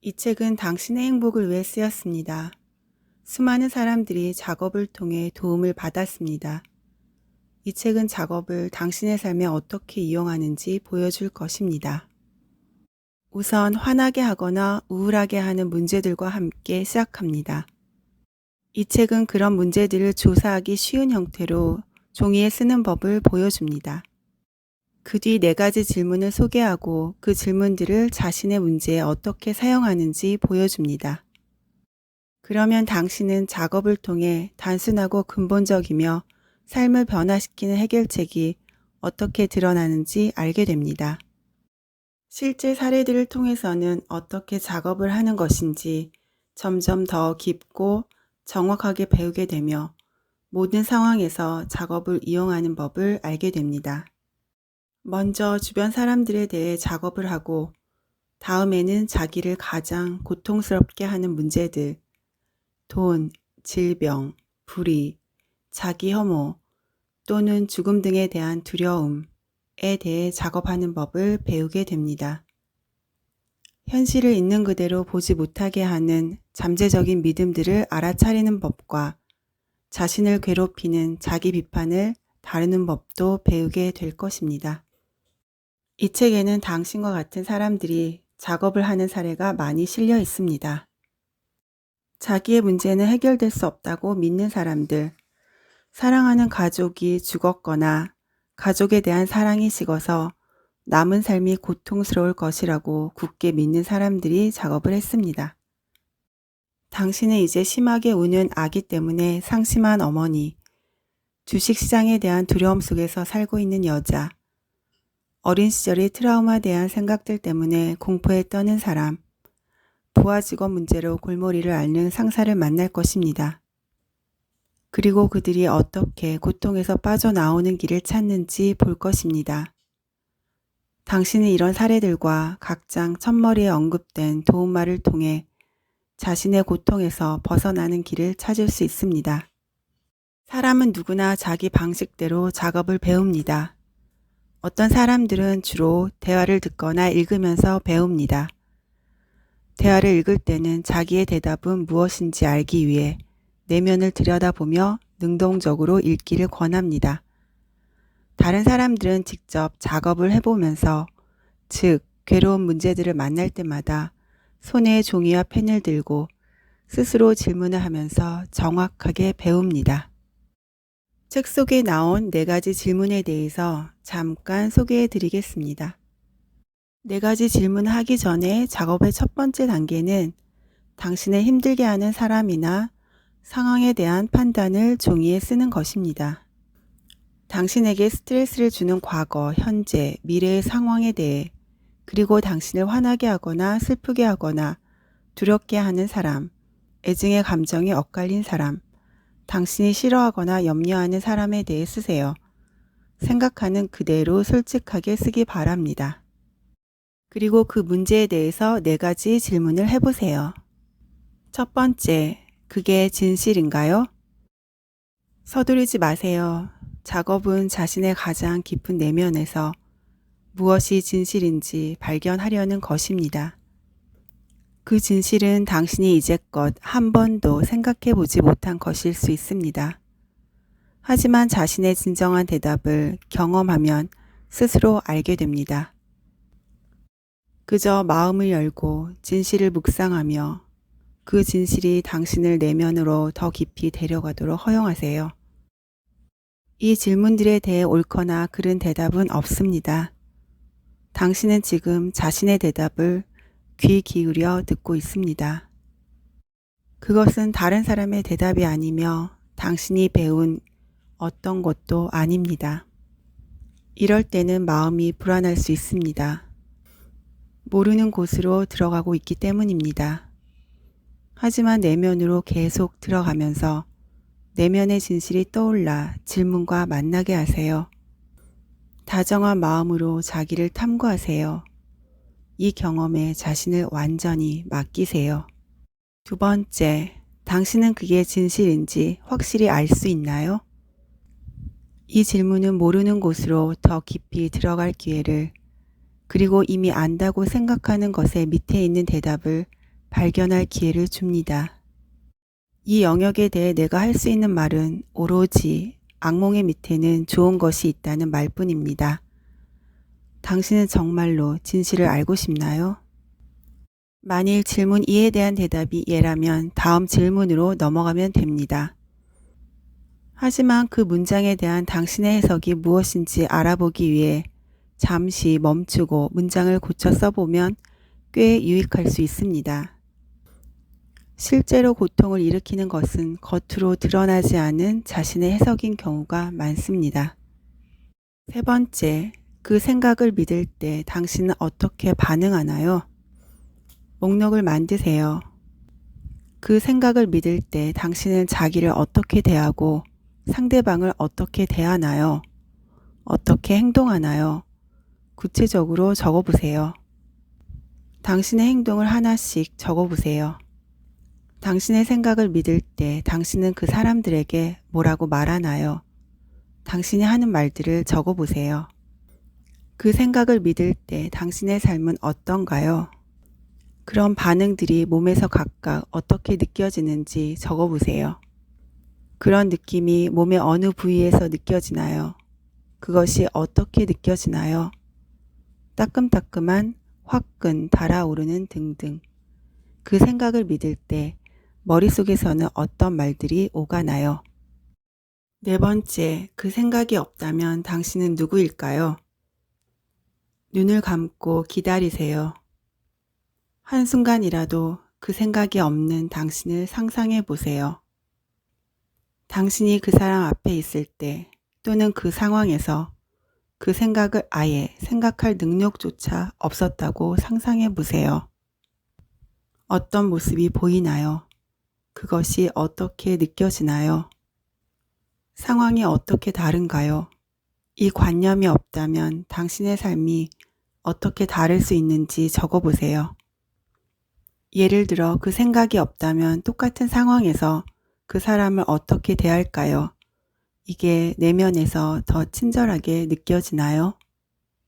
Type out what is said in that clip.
이 책은 당신의 행복을 위해 쓰였습니다. 수많은 사람들이 작업을 통해 도움을 받았습니다. 이 책은 작업을 당신의 삶에 어떻게 이용하는지 보여줄 것입니다. 우선 화나게 하거나 우울하게 하는 문제들과 함께 시작합니다. 이 책은 그런 문제들을 조사하기 쉬운 형태로 종이에 쓰는 법을 보여줍니다. 그 뒤 네 가지 질문을 소개하고 그 질문들을 자신의 문제에 어떻게 사용하는지 보여줍니다. 그러면 당신은 작업을 통해 단순하고 근본적이며 삶을 변화시키는 해결책이 어떻게 드러나는지 알게 됩니다. 실제 사례들을 통해서는 어떻게 작업을 하는 것인지 점점 더 깊고 정확하게 배우게 되며 모든 상황에서 작업을 이용하는 법을 알게 됩니다. 먼저 주변 사람들에 대해 작업을 하고 다음에는 자기를 가장 고통스럽게 하는 문제들, 돈, 질병, 불의, 자기 혐오 또는 죽음 등에 대한 두려움에 대해 작업하는 법을 배우게 됩니다. 현실을 있는 그대로 보지 못하게 하는 잠재적인 믿음들을 알아차리는 법과 자신을 괴롭히는 자기 비판을 다루는 법도 배우게 될 것입니다. 이 책에는 당신과 같은 사람들이 작업을 하는 사례가 많이 실려 있습니다. 자기의 문제는 해결될 수 없다고 믿는 사람들, 사랑하는 가족이 죽었거나 가족에 대한 사랑이 식어서 남은 삶이 고통스러울 것이라고 굳게 믿는 사람들이 작업을 했습니다. 당신은 이제 심하게 우는 아기 때문에 상심한 어머니, 주식시장에 대한 두려움 속에서 살고 있는 여자, 어린 시절의 트라우마에 대한 생각들 때문에 공포에 떠는 사람, 부하 직업 문제로 골머리를 앓는 상사를 만날 것입니다. 그리고 그들이 어떻게 고통에서 빠져나오는 길을 찾는지 볼 것입니다. 당신은 이런 사례들과 각장 첫머리에 언급된 도움말을 통해 자신의 고통에서 벗어나는 길을 찾을 수 있습니다. 사람은 누구나 자기 방식대로 작업을 배웁니다. 어떤 사람들은 주로 대화를 듣거나 읽으면서 배웁니다. 대화를 읽을 때는 자기의 대답은 무엇인지 알기 위해 내면을 들여다보며 능동적으로 읽기를 권합니다. 다른 사람들은 직접 작업을 해보면서, 즉, 괴로운 문제들을 만날 때마다 손에 종이와 펜을 들고 스스로 질문을 하면서 정확하게 배웁니다. 책 속에 나온 네 가지 질문에 대해서 잠깐 소개해 드리겠습니다. 네 가지 질문을 하기 전에 작업의 첫 번째 단계는 당신을 힘들게 하는 사람이나 상황에 대한 판단을 종이에 쓰는 것입니다. 당신에게 스트레스를 주는 과거, 현재, 미래의 상황에 대해 그리고 당신을 화나게 하거나 슬프게 하거나 두렵게 하는 사람, 애증의 감정이 엇갈린 사람, 당신이 싫어하거나 염려하는 사람에 대해 쓰세요. 생각하는 그대로 솔직하게 쓰기 바랍니다. 그리고 그 문제에 대해서 네 가지 질문을 해보세요. 첫 번째, 그게 진실인가요? 서두르지 마세요. 작업은 자신의 가장 깊은 내면에서 무엇이 진실인지 발견하려는 것입니다. 그 진실은 당신이 이제껏 한 번도 생각해 보지 못한 것일 수 있습니다. 하지만 자신의 진정한 대답을 경험하면 스스로 알게 됩니다. 그저 마음을 열고 진실을 묵상하며 그 진실이 당신을 내면으로 더 깊이 데려가도록 허용하세요. 이 질문들에 대해 옳거나 그른 대답은 없습니다. 당신은 지금 자신의 대답을 귀 기울여 듣고 있습니다. 그것은 다른 사람의 대답이 아니며 당신이 배운 어떤 것도 아닙니다. 이럴 때는 마음이 불안할 수 있습니다. 모르는 곳으로 들어가고 있기 때문입니다. 하지만 내면으로 계속 들어가면서 내면의 진실이 떠올라 질문과 만나게 하세요. 다정한 마음으로 자기를 탐구하세요. 이 경험에 자신을 완전히 맡기세요. 두 번째, 당신은 그게 진실인지 확실히 알 수 있나요? 이 질문은 모르는 곳으로 더 깊이 들어갈 기회를 그리고 이미 안다고 생각하는 것의 밑에 있는 대답을 발견할 기회를 줍니다. 이 영역에 대해 내가 할 수 있는 말은 오로지 악몽의 밑에는 좋은 것이 있다는 말뿐입니다. 당신은 정말로 진실을 알고 싶나요? 만일 질문 2에 대한 대답이 예라면 다음 질문으로 넘어가면 됩니다. 하지만 그 문장에 대한 당신의 해석이 무엇인지 알아보기 위해 잠시 멈추고 문장을 고쳐 써보면 꽤 유익할 수 있습니다. 실제로 고통을 일으키는 것은 겉으로 드러나지 않은 자신의 해석인 경우가 많습니다. 세 번째, 그 생각을 믿을 때 당신은 어떻게 반응하나요? 목록을 만드세요. 그 생각을 믿을 때 당신은 자기를 어떻게 대하고 상대방을 어떻게 대하나요? 어떻게 행동하나요? 구체적으로 적어보세요. 당신의 행동을 하나씩 적어보세요. 당신의 생각을 믿을 때 당신은 그 사람들에게 뭐라고 말하나요? 당신이 하는 말들을 적어보세요. 그 생각을 믿을 때 당신의 삶은 어떤가요? 그런 반응들이 몸에서 각각 어떻게 느껴지는지 적어보세요. 그런 느낌이 몸의 어느 부위에서 느껴지나요? 그것이 어떻게 느껴지나요? 따끔따끔한, 화끈, 달아오르는 등등. 그 생각을 믿을 때 머릿속에서는 어떤 말들이 오가나요? 네 번째, 그 생각이 없다면 당신은 누구일까요? 눈을 감고 기다리세요. 한순간이라도 그 생각이 없는 당신을 상상해 보세요. 당신이 그 사람 앞에 있을 때 또는 그 상황에서 그 생각을 아예 생각할 능력조차 없었다고 상상해 보세요. 어떤 모습이 보이나요? 그것이 어떻게 느껴지나요? 상황이 어떻게 다른가요? 이 관념이 없다면 당신의 삶이 어떻게 다를 수 있는지 적어보세요. 예를 들어 그 생각이 없다면 똑같은 상황에서 그 사람을 어떻게 대할까요? 이게 내면에서 더 친절하게 느껴지나요?